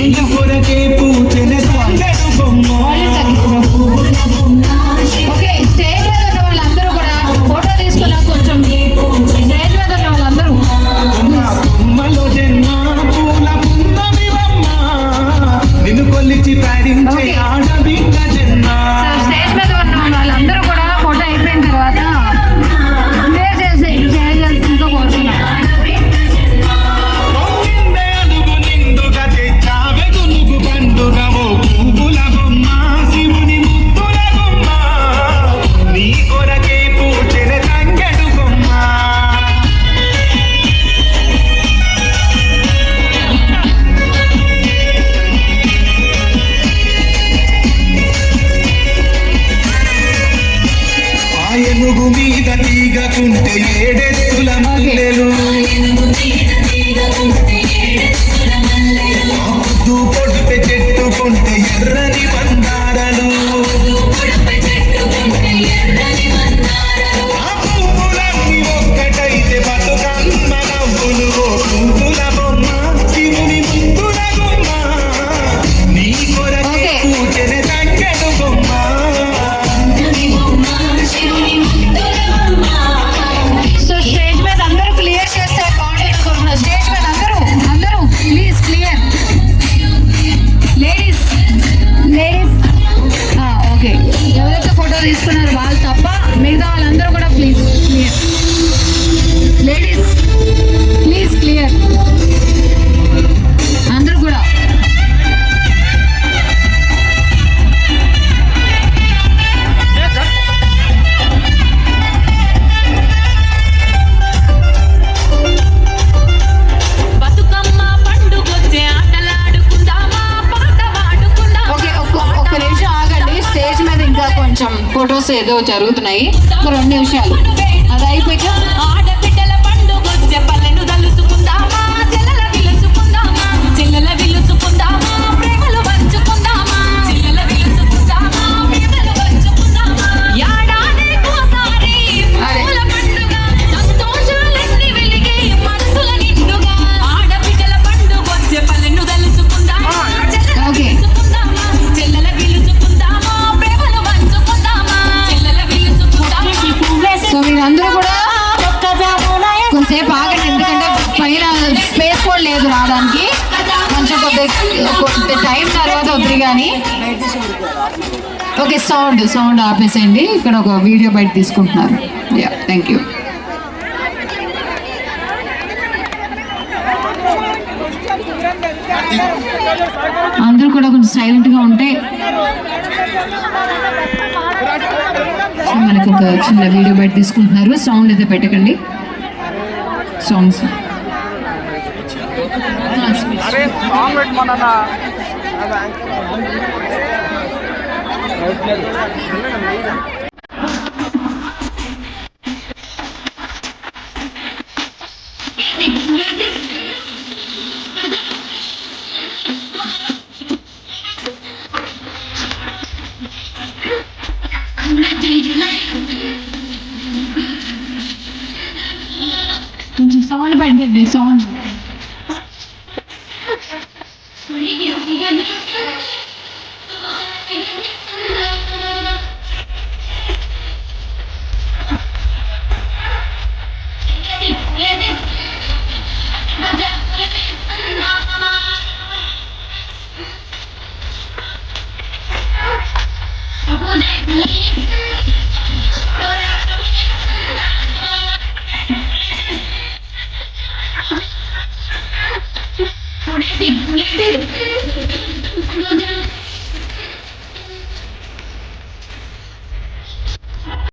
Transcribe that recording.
Y ahora que pude. కొంచెం photos ఏదో జరుగుతున్నాయి. ఒక రెండు నిమిషాలు అది అయిపోయాక కొంత టైం తర్వాత వద్దు కానీ ఓకే సౌండ్ సౌండ్ ఆపేసేయండి. ఇక్కడ ఒక వీడియో బయట తీసుకుంటున్నారు. యా థ్యాంక్ యూ అందరూ కూడా కొంచెం సైలెంట్గా ఉంటే మనకు ఒక చిన్న వీడియో బయట తీసుకుంటున్నారు. సౌండ్ అయితే పెట్టకండి. సాంగ్స్ अरे सामवेट मनाना It's all about the song. ну, ребёнок, Wait, wait, wait. Slow down.